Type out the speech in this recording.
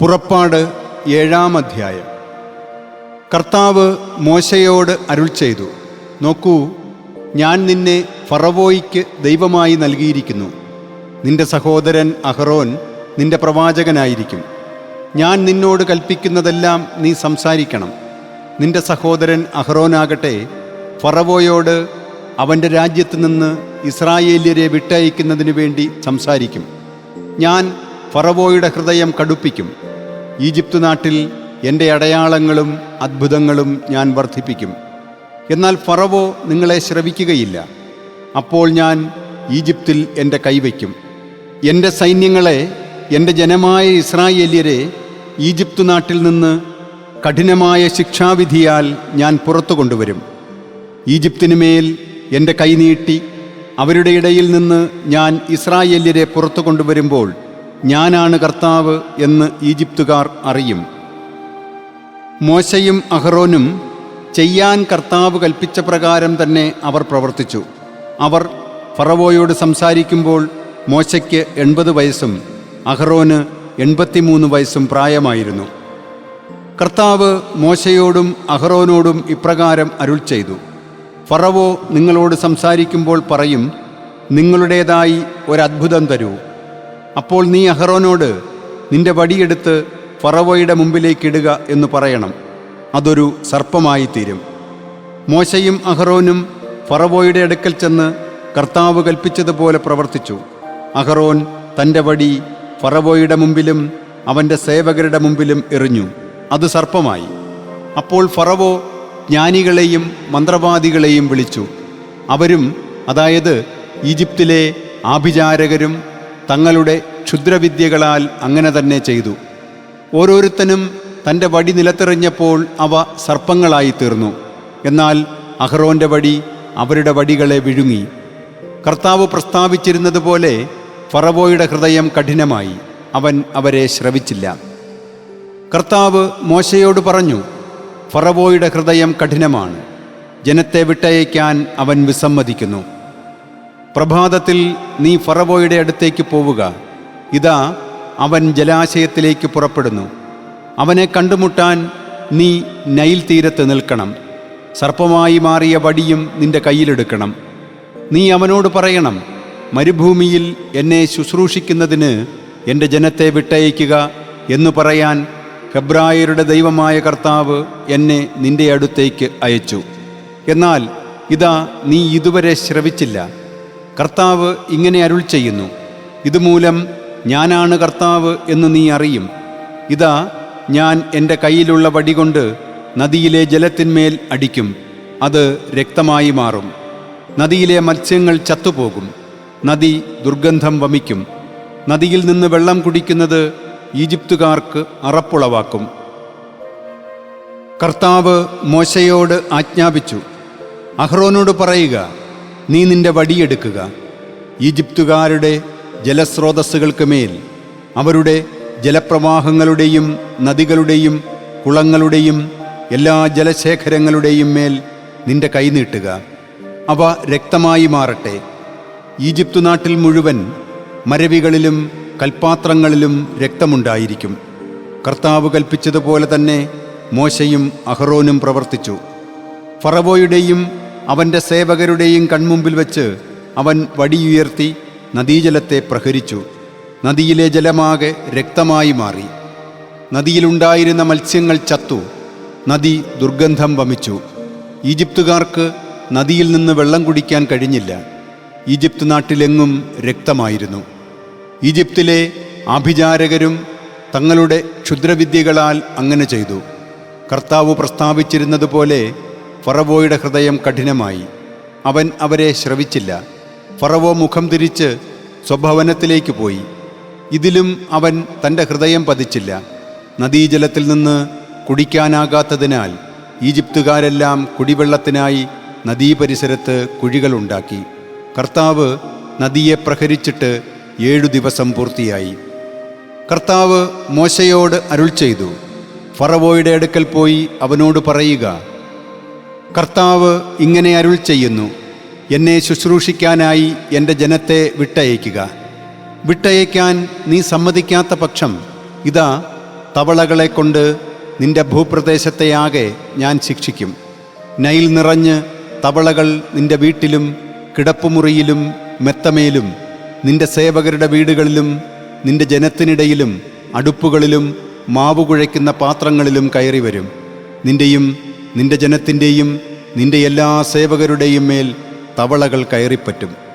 പുറപ്പാട് ഏഴാം അധ്യായം. കർത്താവ് മോശയോട് അരുൾ ചെയ്തു നോക്കൂ ഞാൻ നിന്നെ ഫറവോയ്ക്ക് ദൈവമായി നൽകിയിരിക്കുന്നു. നിന്റെ സഹോദരൻ അഹ്റോൻ നിന്റെ പ്രവാചകനായിരിക്കും. ഞാൻ നിന്നോട് കൽപ്പിക്കുന്നതെല്ലാം നീ സംസാരിക്കണം. നിന്റെ സഹോദരൻ അഹ്റോനാകട്ടെ ഫറവോയോട് അവന്റെ രാജ്യത്ത് നിന്ന് ഇസ്രായേല്യരെ വിട്ടയക്കുന്നതിന് വേണ്ടി സംസാരിക്കും. ഞാൻ ഫറവോയുടെ ഹൃദയം കടുപ്പിക്കും. ഈജിപ്ത് നാട്ടിൽ എന്റെ അടയാളങ്ങളും അത്ഭുതങ്ങളും ഞാൻ വർദ്ധിപ്പിക്കും. എന്നാൽ ഫറവോ നിങ്ങളെ ശ്രവിക്കുകയില്ല. അപ്പോൾ ഞാൻ ഈജിപ്തിൽ എന്റെ കൈവയ്ക്കും എന്റെ സൈന്യങ്ങളെ എന്റെ ജനമായ ഇസ്രായേല്യരെ ഈജിപ്ത് നാട്ടിൽ നിന്ന് കഠിനമായ ശിക്ഷാവിധിയാൽ ഞാൻ പുറത്തു കൊണ്ടുവരും. ഈജിപ്തിനുമേൽ എന്റെ കൈ നീട്ടി അവരുടെ ഇടയിൽ നിന്ന് ഞാൻ ഇസ്രായേല്യരെ പുറത്തു കൊണ്ടുവരുമ്പോൾ ഞാനാണ് കർത്താവ് എന്ന് ഈജിപ്തുകാർ അറിയും. മോശയും അഹ്റോനും ചെയ്യാൻ കർത്താവ് കൽപ്പിച്ച പ്രകാരം തന്നെ അവർ പ്രവർത്തിച്ചു. അവർ ഫറവോയോട് സംസാരിക്കുമ്പോൾ മോശയ്ക്ക് എൺപത് വയസ്സും അഹ്റോന് എൺപത്തിമൂന്ന് വയസ്സും പ്രായമായിരുന്നു. കർത്താവ് മോശയോടും അഹ്റോനോടും ഇപ്രകാരം അരുൾ ചെയ്തു. ഫറവോ നിങ്ങളോട് സംസാരിക്കുമ്പോൾ പറയും നിങ്ങളുടേതായി ഒരത്ഭുതം തരൂ. അപ്പോൾ നീ അഹറോനോട് നിന്റെ വടിയെടുത്ത് ഫറവോയുടെ മുമ്പിലേക്ക് ഇടുക എന്ന് പറയണം. അതൊരു സർപ്പമായി തീരും മോശയും അഹറോനും ഫറവോയുടെ അടുക്കൽ ചെന്ന് കർത്താവ് കൽപ്പിച്ചതുപോലെ പ്രവർത്തിച്ചു. അഹറോൻ തന്റെ വടി ഫറവോയുടെ മുമ്പിലും അവന്റെ സേവകരുടെ മുമ്പിലും എറിഞ്ഞു. അത് സർപ്പമായി. അപ്പോൾ ഫറവോ ജ്ഞാനികളെയും മന്ത്രവാദികളെയും വിളിച്ചു. അവരും അതായത് ഈജിപ്തിലെ ആഭിചാരകരും തങ്ങളുടെ ക്ഷുദ്രവിദ്യകളാൽ അങ്ങനെ തന്നെ ചെയ്തു. ഓരോരുത്തനും തന്റെ വടി നിലത്തെറിഞ്ഞപ്പോൾ അവ സർപ്പങ്ങളായി തീർന്നു. എന്നാൽ അഹ്റോന്റെ വടി അവരുടെ വടികളെ വിഴുങ്ങി. കർത്താവ് പ്രസ്താവിച്ചിരുന്നതുപോലെ ഫറവോയുടെ ഹൃദയം കഠിനമായി. അവൻ അവരെ ശ്രവിച്ചില്ല. കർത്താവ് മോശയോട് പറഞ്ഞു ഫറവോയുടെ ഹൃദയം കഠിനമാണ്. ജനത്തെ വിട്ടയക്കാൻ അവൻ വിസമ്മതിക്കുന്നു. പ്രഭാതത്തിൽ നീ ഫറവോയുടെ അടുത്തേക്ക് പോവുക. ഇതാ അവൻ ജലാശയത്തിലേക്ക് പുറപ്പെടുന്നു. അവനെ കണ്ടുമുട്ടാൻ നീ നൈൽ തീരത്ത് നിൽക്കണം. സർപ്പമായി മാറിയ വടിയും നിന്റെ കയ്യിലെടുക്കണം. നീ അവനോട് പറയണം മരുഭൂമിയിൽ എന്നെ ശുശ്രൂഷിക്കുന്നതിന് എന്റെ ജനത്തെ വിട്ടയക്കുക എന്നു പറയാൻ ഹെബ്രായരുടെ ദൈവമായ കർത്താവ് എന്നെ നിന്റെ അടുത്തേക്ക് അയച്ചു. എന്നാൽ ഇതാ നീ ഇതുവരെ ശ്രവിച്ചില്ല. കർത്താവ് ഇങ്ങനെ അരുൾ ചെയ്യുന്നു. ഇതുമൂലം ഞാനാണ് കർത്താവ് എന്ന് നീ അറിയും. ഇതാ ഞാൻ എന്റെ കയ്യിലുള്ള വടികൊണ്ട് നദിയിലെ ജലത്തിന്മേൽ അടിക്കും. അത് രക്തമായി മാറും. നദിയിലെ മത്സ്യങ്ങൾ ചത്തുപോകും. നദി ദുർഗന്ധം വമിക്കും. നദിയിൽ നിന്ന് വെള്ളം കുടിക്കുന്നത് ഈജിപ്തുകാർക്ക് അറപ്പുളവാക്കും. കർത്താവ് മോശയോട് ആജ്ഞാപിച്ചു. അഹ്റോനോട് പറയുക നീ നിന്റെ വടിയെടുക്കുക ഈജിപ്തുകാരുടെ ജലസ്രോതസ്സുകൾക്ക് മേൽ അവരുടെ ജലപ്രവാഹങ്ങളുടെയും നദികളുടെയും കുളങ്ങളുടെയും എല്ലാ ജലശേഖരങ്ങളുടെയും മേൽ നിന്റെ കൈനീട്ടുക അവ രക്തമായി മാറട്ടെ. ഈജിപ്തു നാട്ടിൽ മുഴുവൻ മരവികളിലും കൽപ്പാത്രങ്ങളിലും രക്തമുണ്ടായിരിക്കും. കർത്താവ് കൽപ്പിച്ചതുപോലെ തന്നെ മോശയും അഹ്റോനും പ്രവർത്തിച്ചു. ഫറവോയുടെയും അവന്റെ സേവകരുടെയും കൺമുമ്പിൽ വെച്ച് അവൻ വടിയുയർത്തി നദീജലത്തെ പ്രഹരിച്ചു. നദിയിലെ ജലമാകെ രക്തമായി മാറി. നദിയിലുണ്ടായിരുന്ന മത്സ്യങ്ങൾ ചത്തു. നദി ദുർഗന്ധം വമിച്ചു. ഈജിപ്തുകാർക്ക് നദിയിൽ നിന്ന് വെള്ളം കുടിക്കാൻ കഴിഞ്ഞില്ല. ഈജിപ്ത് നാട്ടിലെങ്ങും രക്തമായിരുന്നു. ഈജിപ്തിലെ ആഭിചാരകരും തങ്ങളുടെ ക്ഷുദ്രവിദ്യകളാൽ അങ്ങനെ ചെയ്തു. കർത്താവ് പ്രസ്താവിച്ചിരുന്നതുപോലെ ഫറവോയുടെ ഹൃദയം കഠിനമായി. അവൻ അവരെ ശ്രവിച്ചില്ല. ഫറവോ മുഖം തിരിച്ച് സ്വഭവനത്തിലേക്ക് പോയി. ഇതിലും അവൻ തന്റെ ഹൃദയം പതിച്ചില്ല. നദീജലത്തിൽ നിന്ന് കുടിക്കാനാകാത്തതിനാൽ ഈജിപ്തുകാരെല്ലാം കുടിവെള്ളത്തിനായി നദീപരിസരത്ത് കുഴികളുണ്ടാക്കി. കർത്താവ് നദിയെ പ്രഹരിച്ചിട്ട് ഏഴു ദിവസം പൂർത്തിയായി. കർത്താവ് മോശയോട് അരുൾ ചെയ്തു. ഫറവോയുടെ അടുക്കൽ പോയി അവനോട് പറയുക കർത്താവ് ഇങ്ങനെ അരുൾ ചെയ്യുന്നു. എന്നെ ശുശ്രൂഷിക്കാനായി എന്റെ ജനത്തെ വിട്ടയക്കുക. വിട്ടയക്കാൻ നീ സമ്മതിക്കാത്ത പക്ഷം ഇതാ തവളകളെ കൊണ്ട് നിന്റെ ഭൂപ്രദേശത്തെയാകെ ഞാൻ ശിക്ഷിക്കും. നൈൽ നിറഞ്ഞ് തവളകൾ നിന്റെ വീട്ടിലും കിടപ്പുമുറിയിലും മെത്തമേലും നിന്റെ സേവകരുടെ വീടുകളിലും നിന്റെ ജനത്തിനിടയിലും അടുപ്പുകളിലും മാവ് കുഴയ്ക്കുന്ന പാത്രങ്ങളിലും കയറി വരും നിന്റെയും നിന്റെ ജനത്തിന്റെയും നിന്റെ എല്ലാ സേവകരുടെയും മേൽ തവളകൾ കയറിപ്പറ്റും.